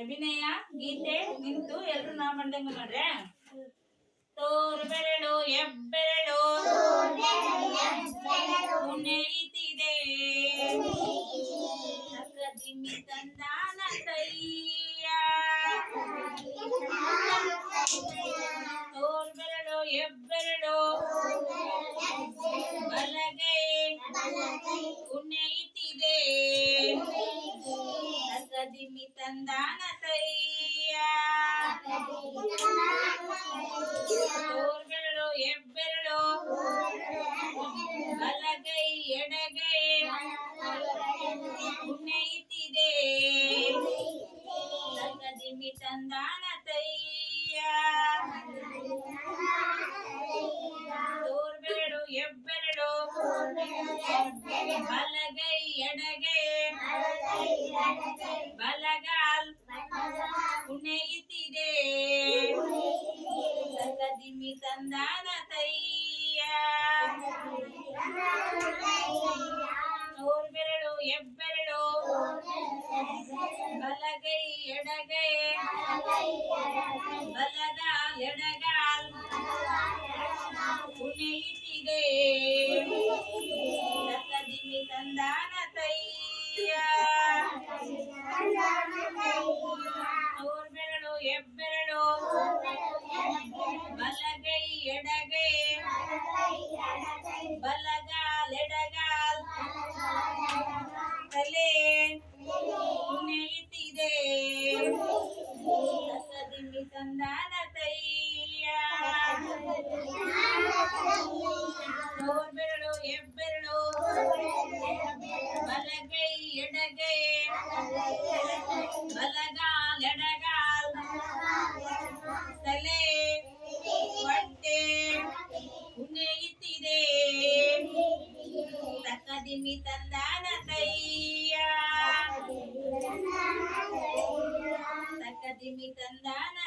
ಅಭಿನಯ ಗೀತೆ ನಿಂತು ಎಲ್ರು ನಾ ಮಾಡ್ದಂಗ ಮಾಡ್ರೆ ತೋರು ಬೆರಳು ಎಬ್ಬೆರಳು. ಉಣ್ಣೆಯಿತಿದೆ ದಿಮ್ಮಿ ತಂದಾನ ತಯ್ಯ ತೋರು ಬೆರಳು ಎಬ್ಬೆರಳು, ಬಲಗೈ, ಎಡಗೈ ಉಣ್ಣೆಯಿತಿದೆ ದಿಮ್ಮಿ ತಂದಾನ ತಯ್ಯ ತೋರು ಬೆರಳು ಎಬ್ಬೆರಳು, ಬಲಗೈ, ಎಡಗೈ ದಿಮ್ಮಿ ತಂದಾನ ತಯ್ಯ ತೋರು ಬೆರಳು ಎಬ್ಬೆರಳು ಬಲಗೈ ಎಡಗೈ ಬಲಗಾಲ್ ಎಡಗಾಲ್ ಉಣ್ಣೆಯಿತಿದೆ ಬಲಗಾಲ್ ಎಡಗಾಲ್ ತಲೆ ಉಣ್ಣೆಯಿತಿದೆ ದಿಮ್ಮಿ ತಂದಾನ పదిమి తందానయ్యా సకదిమి తందాన